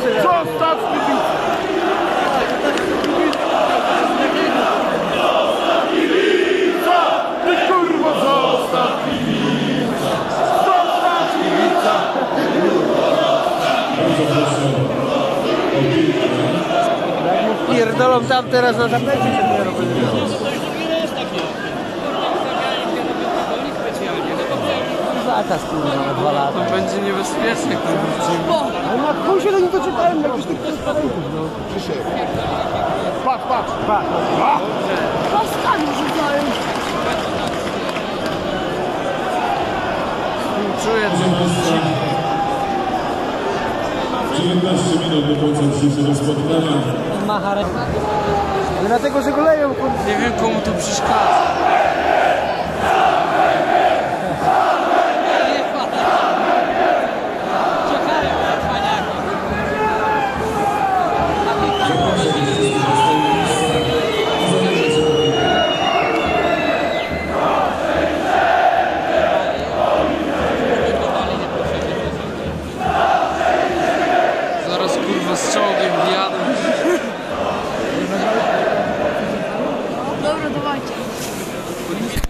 Zostaw kibica! Pierdolą tam teraz na tapecie się dopiero kurwa na dwa lata. Będzie niebezpieczny, kurwa. Ale na chuj się do nich doczytałem jakiś tych transparentów, no. Krzysiek. Patrz, patrz! Patrz. Postami rzucają. Czuję, że 19 minut do końca dzisiejszego spotkania. Macha dlatego, że go leją, kurwa. nie wiem komu to przeszkadza. rozciągiem jadę. No dobra, dawajcie.